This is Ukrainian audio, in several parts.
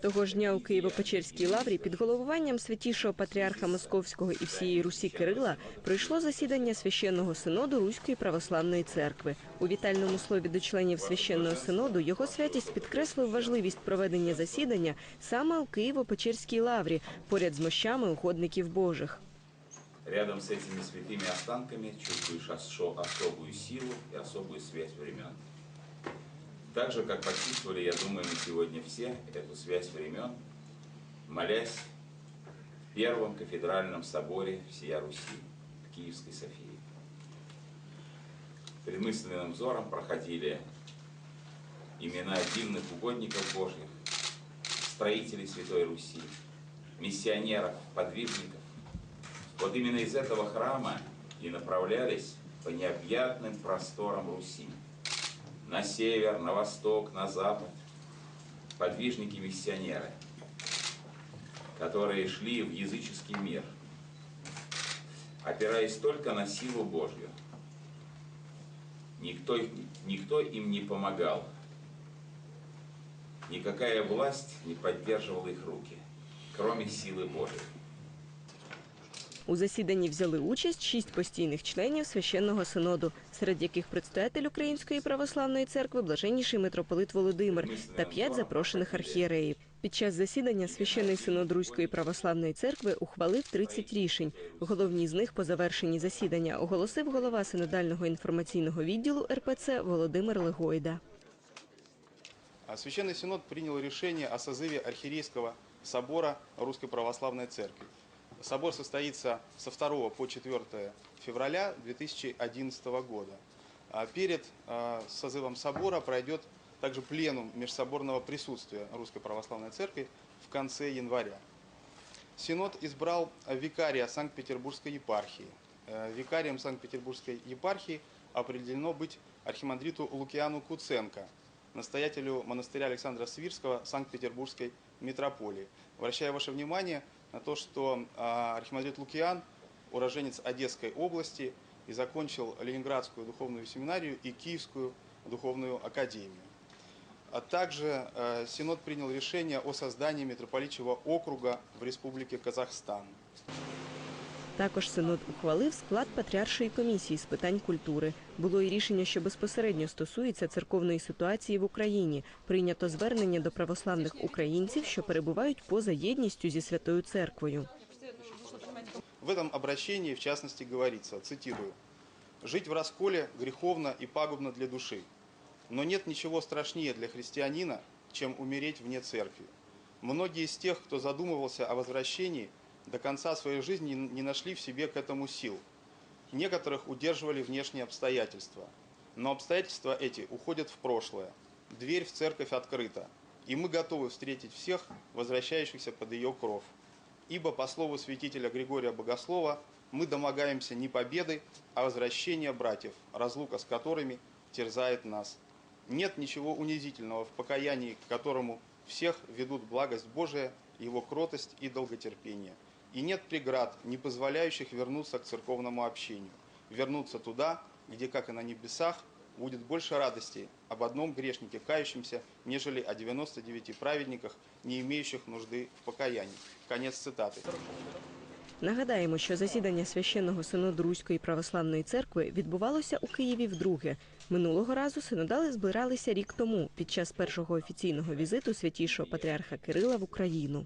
Того ж дня у Києво-Печерській лаврі під головуванням святішого патріарха Московського і всієї Русі Кирила пройшло засідання священного синоду Руської православної церкви. У вітальному слові до членів священного синоду його святість підкреслив важливість проведення засідання саме у Києво-Печерській лаврі, поряд з мощами угодників Божих. Рядом с этими святыми останками чувствуешь осо- особую силу и особую связь времен. Так же, как почувствовали, я думаю, мы сегодня все эту связь времен, молясь в Первом кафедральном соборе всея Руси, в Киевской Софии. Перед мысленным взором проходили имена дивных угодников Божьих, строителей Святой Руси, миссионеров, подвижников, вот именно из этого храма и направлялись по необъятным просторам Руси. На север, на восток, на запад. Подвижники-миссионеры, которые шли в языческий мир, опираясь только на силу Божью. Никто, никто им не помогал. Никакая власть не поддерживала их руки, кроме силы Божьей. У засіданні взяли участь шість постійних членів священного синоду, серед яких предстоятель Української православної церкви блаженніший митрополит Володимир та п'ять запрошених архієреїв. Під час засідання священний синод Руської православної церкви ухвалив 30 рішень. Головні з них по завершенні засідання оголосив голова синодального інформаційного відділу РПЦ Володимир Легойда. А Священный Синод принял решение о созыве Архиерейского собора Русской Православной Церкви. Собор состоится со 2 по 4 февраля 2011 года. А перед а, созывом собора пройдет также пленум межсоборного присутствия Русской Православной Церкви в конце января. Синод избрал викария Санкт-Петербургской епархии. Э, Викарием Санкт-Петербургской епархии определено быть архимандриту Лукиану Куценко, настоятелю монастыря Александра Свирского Санкт-Петербургской митрополии. Обращаю ваше внимание на то, что а, архимандрит Лукиан уроженец Одесской области и закончил Ленинградскую духовную семинарию и Киевскую духовную академию. А также э, Синод принял решение о создании митрополитчего округа в Республике Казахстан. Також синод ухвалив склад патріаршої комісії з питань культури. Було і рішення, що безпосередньо стосується церковної ситуації в Україні. Прийнято звернення до православних українців, що перебувають поза єдністю зі святою церквою. В этом обращении, в частности, говорится, цитирую, «Жить в расколе греховно и пагубно для души, но нет ничего страшнее для христианина, чем умереть вне церкви. Многие из тех, кто задумывался о возвращении, до конца своей жизни не нашли в себе к этому сил. Некоторых удерживали внешние обстоятельства. Но обстоятельства эти уходят в прошлое. Дверь в церковь открыта, и мы готовы встретить всех, возвращающихся под ее кров. Ибо, по слову святителя Григория Богослова, мы домогаемся не победы, а возвращения братьев, разлука с которыми терзает нас. Нет ничего унизительного в покаянии, к которому всех ведут благость Божия, его кротость и долготерпение. И нет преград, не позволяющих вернуться к церковному общению. Вернуться туда, где, как и на небесах, будет больше радости об одном грешнике, кающемся, нежели о 99 праведниках, не имеющих нужды в покаянии. Конец цитаты. Нагадаємо, що засідання священного синоду Руської православної церкви відбувалося у Києві вдруге. Минулого разу синодали збиралися рік тому під час першого офіційного візиту святішого патріарха Кирила в Україну.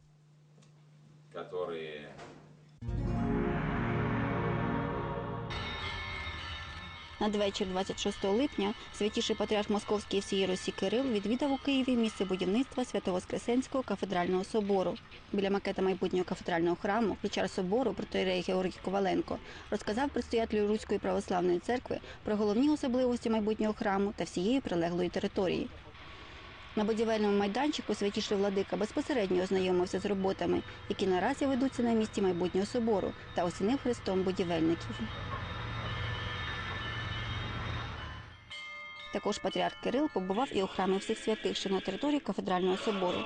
которые Надвечір 26 липня святіший патріарх Московський всієї Русі Кирил відвідав у Києві місце будівництва Свято-Воскресенського кафедрального собору. Біля макета майбутнього кафедрального храму Ключар собору протоіерей Георгій Коваленко розказав предстоятелю Руської православної церкви про головні особливості майбутнього храму та всієї прилеглої території. На будівельному майданчику святіший владика безпосередньо ознайомився з роботами, які наразі ведуться на місці майбутнього собору, та оцінив хрестом будівельників. Також патріарх Кирил побував і у храмі всіх святих, що на території кафедрального собору.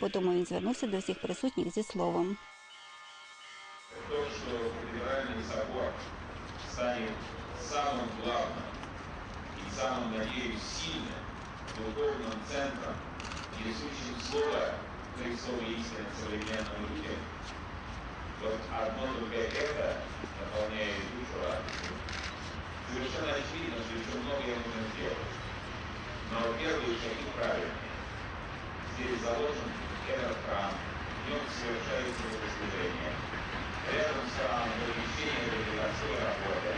Потім він звернувся до всіх присутніх зі словом. то, что кафедральный собор станет самым главным самым, надеюсь, сильным духовным центром, несущим слово Христовой истины в современном Вот одно только это наполняет душу. Совершенно очевидно, что еще многое нужно сделать. Но первые шаги правильные. Здесь заложен этот храм, в нем совершается богослужение. Рядом с храмом помещение городской работы.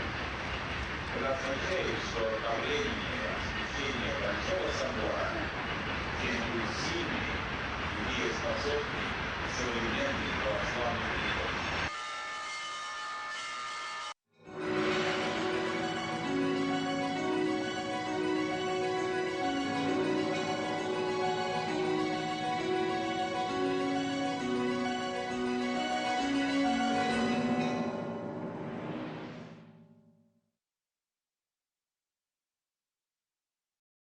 Это означает, что времени освящения Большого собора здесь будет сильный, дееспособный, современный православный